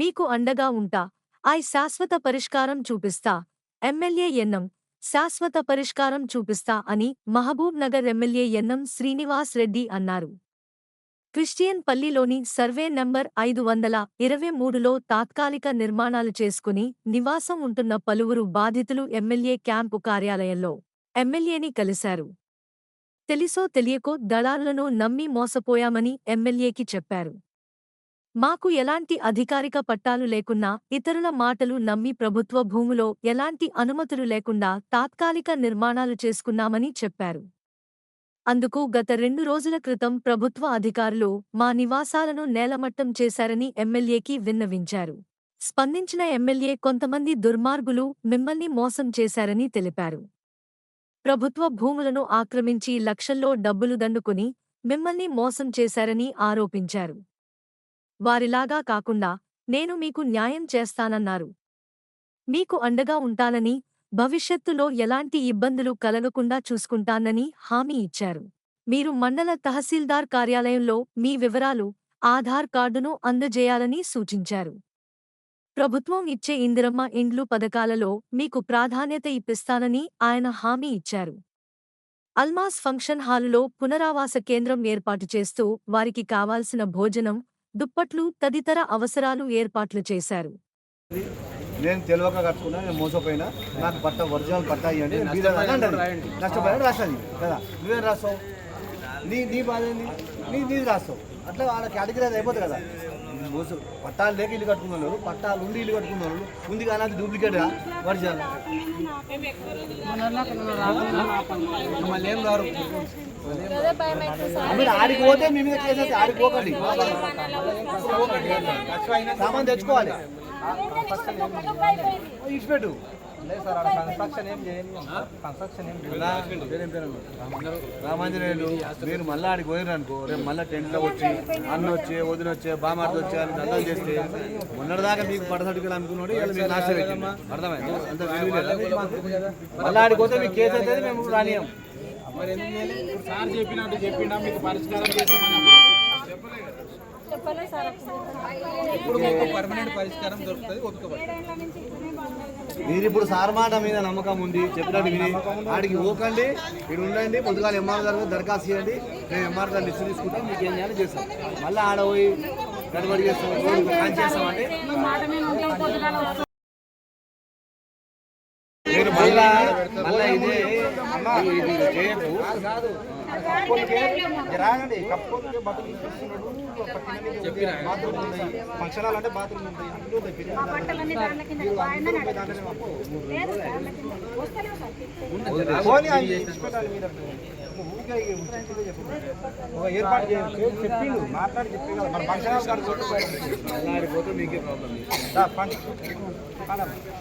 మీకు అండగా ఉంటా. ఐ శాశ్వత పరిష్కారం చూపిస్తా. ఎమ్మెల్యే ఎన్నం. శాశ్వత పరిష్కారం చూపిస్తా అని మహబూబ్ నగర్ ఎమ్మెల్యే ఎన్నం శ్రీనివాస్ రెడ్డి అన్నారు. క్రిస్టియన్ పల్లిలోని సర్వే నంబర్ ఐదు వందల ఇరవై మూడులో తాత్కాలిక నిర్మాణాలు చేసుకుని నివాసం ఉంటున్న పలువురు బాధితులు ఎమ్మెల్యే క్యాంపు కార్యాలయంలో ఎమ్మెల్యేని కలిశారు. తెలిసో తెలియకో దళారులను నమ్మి మోసపోయామని ఎమ్మెల్యేకి చెప్పారు. మాకు ఎలాంటి అధికారిక పట్టాలు లేకున్నా ఇతరుల మాటలు నమ్మి ప్రభుత్వ భూములో ఎలాంటి అనుమతులు లేకుండా తాత్కాలిక నిర్మాణాలు చేసుకున్నామని చెప్పారు. అందుకు గత రెండు రోజుల క్రితం ప్రభుత్వ అధికారులు మా నివాసాలను నేలమట్టం చేశారని ఎమ్మెల్యేకి విన్నవించారు. స్పందించిన ఎమ్మెల్యే కొంతమంది దుర్మార్గులు మిమ్మల్ని మోసం చేశారని తెలిపారు. ప్రభుత్వ భూములను ఆక్రమించి లక్షల్లో డబ్బులు దండుకుని మిమ్మల్ని మోసం చేశారని ఆరోపించారు. వారిలాగా కాకుండా నేను మీకు న్యాయం చేస్తానన్నారు. మీకు అండగా ఉంటానని భవిష్యత్తులో ఎలాంటి ఇబ్బందులు కలగకుండా చూసుకుంటానని హామీ ఇచ్చారు. మీరు మండల తహసీల్దార్ కార్యాలయంలో మీ వివరాలు ఆధార్ కార్డును అందజేయాలని సూచించారు. ప్రభుత్వం ఇచ్చే ఇందిరమ్మ ఇండ్లు పథకాలలో మీకు ప్రాధాన్యత ఇప్పిస్తానని ఆయన హామీ ఇచ్చారు. అల్మాస్ ఫంక్షన్ హాలులో పునరావాస కేంద్రం ఏర్పాటు చేస్తూ వారికి కావాల్సిన భోజనం దుప్పట్లు తదితర అవసరాలు ఏర్పాట్లు చేశారు. నేను తెలియక కట్టుకున్నా నేను మోసపోయినా నాకు పట్ట ఒరిజినల్ పట్ట ఇవ్వండి నేను బీద నష్టపోయాడు కదా? నువ్వేం రాస్తావు? నీ నీ బాధ నీ నీది రాస్తావు. అట్లా వాళ్ళ కేటగిరీ అయిపోతుంది కదా. మోసం పట్టాలు లేక ఇల్లు కట్టుకున్నారు పట్టాలు ఉండి ఇల్లు కట్టుకున్నారు ఉంది కానీ అది డూప్లికేట్ ఒరిజినల్ మళ్ళీ ఏం రారు మీరు ఆడికి పోతే మీ మీద కేసు అయితే ఆడికి పోకండి. సామాన్ తెచ్చుకోవాలి. ఇచ్చిపెట్టు. రామాంజనేయులు మీరు మళ్ళీ ఆడికి పోయినారు అనుకో రేపు మళ్ళీ టెంట్లో వచ్చి అన్న వచ్చి వదిన వచ్చి బామార్త వచ్చి అని దందాలు చేస్తే మొన్నటిదాకా మీకు పడ సర్టిఫికెట్ అనుకున్నాడు ఇలా మీరు నాశనం పెట్టింది. అర్థమైంది? అంత లేదా? మళ్ళీ ఆడికి పోతే మీకు కేసు అయితే మేము రానియం మరి సార్ చెప్పినట్టు చెప్పినా మీకు పరిష్కారం చేస్తామన్నప్పుడు సార్. ఇప్పుడు పర్మనెంట్ పరిష్కారం దొరుకుతుంది మీరు ఇప్పుడు సార్ మాట మీద నమ్మకం ఉంది. చెప్పినట్టు విని ఆడికి పోకండి. ఇక్కడ ఉండండి. పొద్దుగాల ఎంఆర్ గారు దరఖాస్తు చేయండి. మేము ఎంఆర్ గారు లిస్ట్ తీసుకుంటాం. మీకు ఏం చేయాలో చేస్తాం. మళ్ళీ ఆడ పోయి గడబడి చేస్తాం. చేస్తామంటే. నేను మళ్ళా రాగండి ఫంక్షన్ అంటే బాత్రూమ్ ఉంటాయి ఇల్లు ఉంటాయి పిల్లలు మా బట్టలన్నీ దాంట్లో కింద వాడినా నడవదు. లేదు సార్ దాంట్లో కింద. వస్తలేవు సార్. పోనీ ఆయన ఇచ్చిపెట్టాలి మీరు అట్లా. నువ్వు ఊరికే ఇక చెప్పేదే చెప్పు. ఒక ఏర్పాటు చేయండి. చెప్పిండు మాట్లాడి చెప్పి కదా. మన ఫంక్షన్ హాల్ కాడ ఆడిపోతే మీకే ప్రాబ్లం